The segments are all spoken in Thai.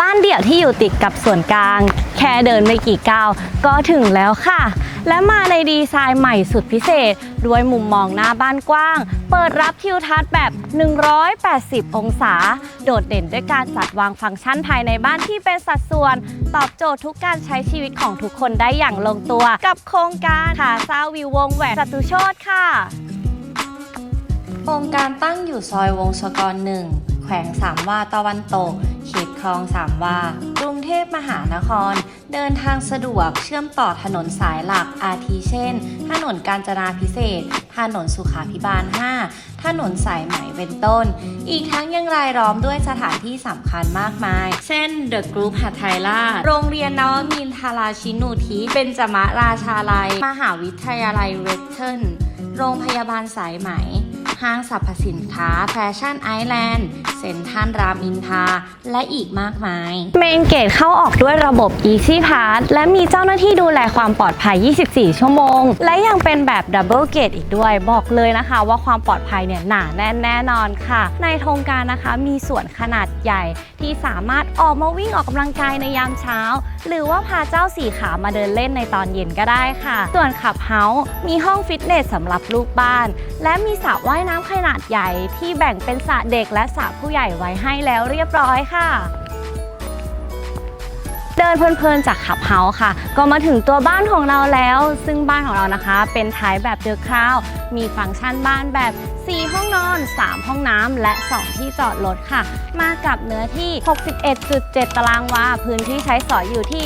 บ้านเดี่ยวที่อยู่ติดกับส่วนกลาง แค่เดินไม่กี่ก้าวก็ถึงแล้วค่ะ และมาในดีไซน์ใหม่สุดพิเศษ ด้วยมุมมองหน้าบ้านกว้าง เปิดรับทิวทัศน์แบบ 180 องศา โดดเด่นด้วยการจัดวางฟังก์ชันภายในบ้านที่เป็นสัดส่วน ตอบโจทย์ทุกการใช้ชีวิตของทุกคนได้อย่างลงตัว กับโครงการค่ะซาวิววงแหวนจตุโชตค่ะโครงการตั้งอยู่ซอยวงศกรหนึ่งแขวงสามวาตะวันตกเขต คลองสามวา กรุงเทพมหานคร เดินทางสะดวกเชื่อมต่อถนนสายหลักอาทิเช่น ถนนกาญจนาพิเศษ ถนนสุขาพิบาล 5 ถนนสายไหมเป็นต้น อีกทั้งยังรายล้อมด้วยสถานที่สำคัญมากมาย เช่น The Group หัทไทยราชโรงเรียนนวมินทราชินูทิเป็นจมะราชาลัย มหาวิทยาลัยเวสเทิร์นโรงพยาบาลสายไหม ห้างสรรพสินค้าแฟชั่นไอแลนด์ เซ็นทรัลรามอินทราและอีกมากมาย เมนเกตเข้าออกด้วยระบบ Easy Pass และมีเจ้าหน้าที่ดูแลความปลอดภัย 24 ชั่วโมง และยังเป็นแบบดับเบิลเกตอีกด้วยบอกเลยนะคะว่าความปลอดภัยเนี่ยหนาแน่นแน่นอนค่ะ ในโครงการนะคะมีสวนขนาดใหญ่ที่สามารถออกมาวิ่งออกกำลังกายในยามเช้า หรือว่าพาเจ้าสี่ขามาเดินเล่นในตอนเย็นก็ได้ค่ะ ส่วนขับเฮาส์มีห้องฟิตเนสสำหรับลูกบ้าน และมีสระว่ายน้ำน้ำขนาดใหญ่ที่แบ่งเป็นสระเด็กและสระผู้ใหญ่ไว้ให้แล้วเรียบร้อยค่ะ เดินเพลินๆจากขับเฮาค่ะ ก็มาถึงตัวบ้านของเราแล้ว ซึ่งบ้านของเรานะคะ เป็นไทยแบบเดอะคราว มีฟังก์ชันบ้านแบบ 4 ห้องนอน 3 ห้องน้ำและ 2 ที่จอดรถค่ะ มากับเนื้อที่ 61.7 ตารางวา พื้นที่ใช้สอยอยู่ที่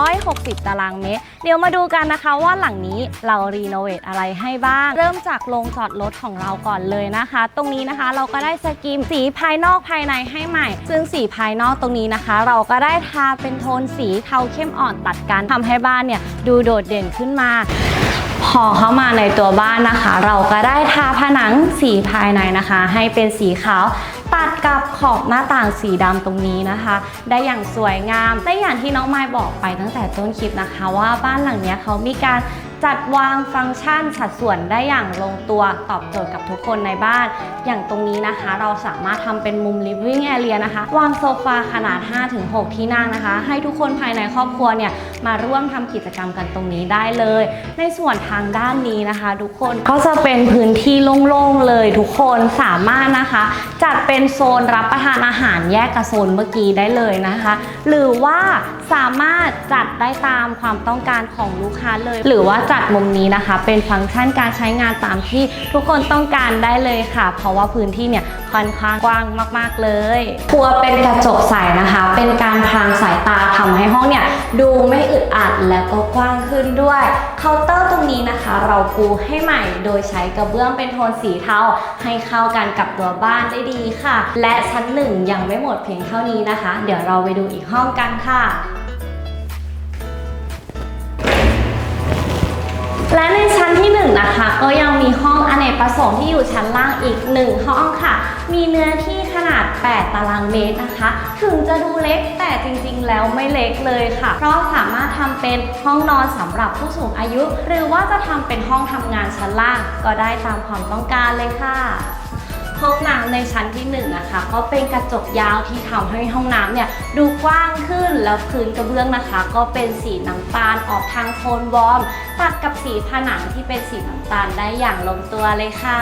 160 ตารางเมตร เดี๋ยวมาดูกันนะคะว่าหลังนี้เรารีโนเวทอะไรให้บ้าง เริ่มจากโรงจอดรถของเราก่อนเลยนะคะ ตรงนี้นะคะเราก็ได้สกิมสีภายนอกภายในให้ใหม่ ซึ่งสีภายนอกตรงนี้นะคะ เราก็ได้ทาเป็นโทนสีเทาเข้มอ่อนตัดกันทำให้บ้านเนี่ยดูโดดเด่นขึ้นมา พอเข้ามาในตัวบ้านนะคะ เราก็ได้ทาผนังสีภายในนะคะ ให้เป็นสีขาวตัดกับขอบหน้าต่างสีดำตรงนี้นะคะ ได้อย่างสวยงามและอย่างที่น้องไม้บอกไปตั้งแต่ต้นคลิปนะคะ ว่าบ้านหลังนี้เขามีการ จัดวางฟังก์ชันสัดส่วนได้อย่างลงตัวตอบโจทย์กับทุกคนในบ้าน อย่างตรงนี้นะคะ เราสามารถทำเป็นมุม living area นะคะ วางโซฟาขนาด 5-6 ที่นั่งนะคะ ให้ทุกคนภายในครอบครัวเนี่ยมาร่วมทำกิจกรรมกันตรงนี้ได้เลย ในส่วนทางด้านนี้นะคะ ทุกคนก็จะเป็นพื้นที่โล่งๆเลยทุกคนสามารถนะคะ จัดเป็นโซนรับประทานอาหารแยกกับโซนเมื่อกี้ได้เลยนะคะ หรือว่าสามารถจัดได้ตามความต้องการของลูกค้าเลย หรือว่าจัดมุมนี้นะคะ เป็นฟังก์ชันการใช้งานตามที่ทุกคนต้องการได้เลยค่ะ เพราะว่าพื้นที่เนี่ยค่อนข้างกว้างมาก ๆ เลยครัวเป็นกระจกใสนะคะ เป็นการพรางสายตาทำให้ห้องเนี่ยดูไม่อึดอัดแล้วก็กว้างขึ้นด้วย เคาน์เตอร์ตรงนี้นะคะ เราปูให้ใหม่โดยใช้กระเบื้องเป็นโทนสีเทาให้เข้ากันกับตัวบ้านได้ดีค่ะ และชั้นหนึ่งยังไม่หมดเพียงเท่านี้นะคะ เดี๋ยวเราไปดูอีกห้องกันค่ะ และในชั้นที่1นงนะคะ ก็ยังมีห้องอเนกประสงค์ที่อยู่ชั้นล่างอีก 1 ห้องค่ะ มีเนื้อที่ขนาด 8 ตารางเมตรนะคะ ถึงจะดูเล็กแต่จริงๆ แล้วไม่เล็กเลยค่ะ เพราะสามารถทำเป็นห้องนอนสำหรับผู้สูงอายุ หรือว่าจะทำเป็นห้องทำงานชั้นล่าง ก็ได้ตามความต้องการเลยค่ะ ห้องน้ำในชั้นที่1นงนะคะ ก็เป็นกระจกยาวที่ทำให้ห้องน้ำเนี่ยดูกว้างขึ้นแล้วพื้นกระเบื้องนะคะ ก็เป็นสีน้ำตาลออกทางโทนวอร์มตัดกับสีผนังที่เป็นสีน้ำตาลได้อย่างลงตัวเลยค่ะ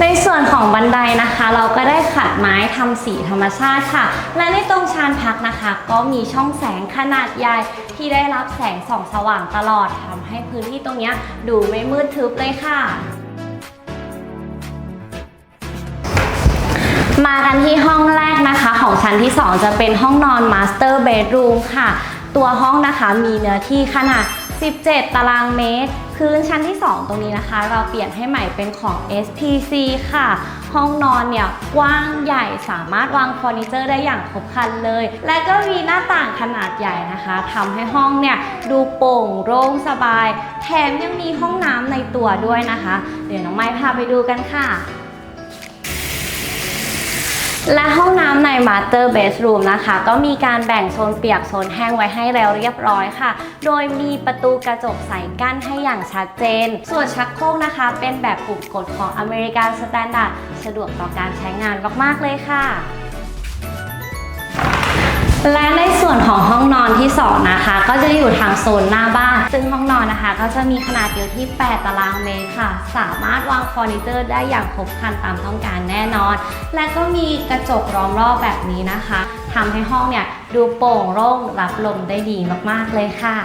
ในส่วนของบันไดนะคะ เราก็ได้ขัดไม้ทำสีธรรมชาติค่ะ และในตรงชานพักนะคะ ก็มีช่องแสงขนาดใหญ่ที่ได้รับแสงส่องสว่างตลอดทำให้พื้นที่ตรงเนี้ยดูไม่มืดทึบเลยค่ะ มากันที่ห้องแรกนะคะ ของชั้นที่ 2 จะเป็นห้องนอน Master Bedroom ค่ะ ตัวห้องนะคะมีเนื้อที่ขนาด 17 ตารางเมตร พื้นชั้นที่ 2 ตรงนี้นะคะ เราเปลี่ยนให้ใหม่เป็นของ SPC ค่ะ ห้องนอนเนี่ยกว้างใหญ่สามารถวางเฟอร์นิเจอร์ได้อย่างครบครันเลย และก็มีหน้าต่างขนาดใหญ่นะคะทำให้ห้องเนี่ยดูโปร่งโล่งสบาย แถมยังมีห้องน้ำในตัวด้วยนะคะ เดี๋ยวน้องไม้พาไปดูกันค่ะ และห้องน้ำใน Master Bedroom นะคะ ก็มีการแบ่งโซนเปียกโซนแห้งไว้ให้แล้วเรียบร้อยค่ะ โดยมีประตูกระจกใสกั้นให้อย่างชัดเจน ส่วนชักโครกนะคะ เป็นแบบปุ่มกดของอเมริกันสแตนดาร์ดสะดวกต่อการใช้งานมาก ๆ เลยค่ะ และในส่วนของห้องนอนที่สองนะคะ ก็จะอยู่ทางโซนหน้าบ้าน ซึ่งห้องนอนนะคะ ก็จะมีขนาดอยู่ที่ 8 ตารางเมตรค่ะ สามารถวางเฟอร์นิเจอร์ได้อย่างครบครันตามต้องการแน่นอน และก็มีกระจกล้อมรอบแบบนี้นะคะทำให้ห้องเนี่ยดูโปร่งโล่งรับลมได้ดีมากๆเลยค่ะ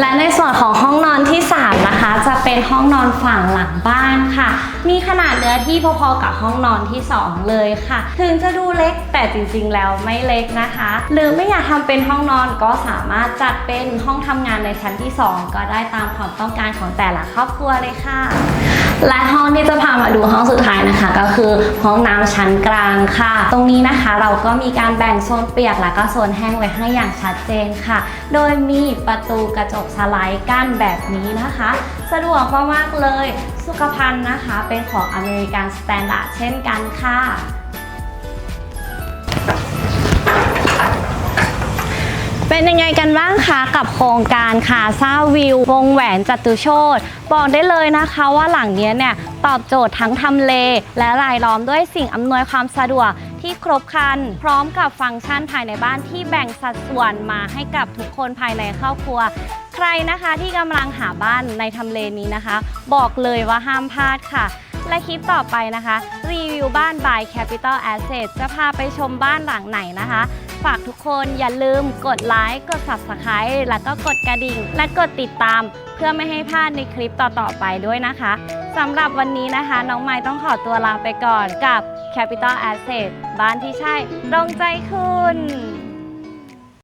และในส่วนของห้องนอนที่ 3 นะคะ จะเป็นห้องนอนฝั่งหลังบ้านค่ะ มีขนาดเนื้อที่พอๆกับห้องนอนที่ 2 เลยค่ะ ถึงจะดูเล็กแต่จริงๆแล้วไม่เล็กนะคะ หรือไม่อยากทำเป็นห้องนอนก็สามารถจัดเป็นห้องทำงานในชั้นที่ 2 ก็ได้ตามความต้องการของแต่ละครอบครัวเลยค่ะ และห้องที่จะพามาดูห้องสุดท้ายนะคะ ก็คือห้องน้ำชั้นกลางค่ะ ตรงนี้นะคะเราก็มีการแบ่งโซนเปียกและก็โซนแห้งไว้ให้อย่างชัดเจนค่ะ โดยมีประตูกระจกสไลด์กั้นแบบนี้นะคะ สะดวกมากๆเลย สุขภัณฑ์นะคะ เป็นของอเมริกันสแตนดาร์ดเช่นกันค่ะเป็นยังไงกันบ้างคะกับโครงการคาซาวิว วงแหวนจัตุโชตบอกได้เลยนะคะว่าหลังเนี้ยเนี่ยตอบโจทย์ทั้งทำเล และรายล้อมด้วยสิ่งอำนวยความสะดวกที่ครบครัน พร้อมกับฟังก์ชันภายในบ้านที่แบ่งสัดส่วนมาให้กับทุกคนภายในครอบครัว รนะคะที่กำลังหาบ้านในทำเลนี้นะคะ บอกเลยว่าห้ามพลาดค่ะ และคลิปต่อไปนะคะ รีวิวบ้าน by Capital Asset จะพาไปชมบ้านหลังไหนนะคะ ฝากทุกคนอย่าลืมกดไลค์กด Subscribe แล้วก็กดกระดิ่ง และกดติดตาม เพื่อไม่ให้พลาดในคลิปต่อๆไปด้วยนะคะสำหรับวันนี้นะคะ น้องไม้ต้องขอตัวลาไปก่อนกับ Capital Asset บ้านที่ใช่ตรงใจคุณ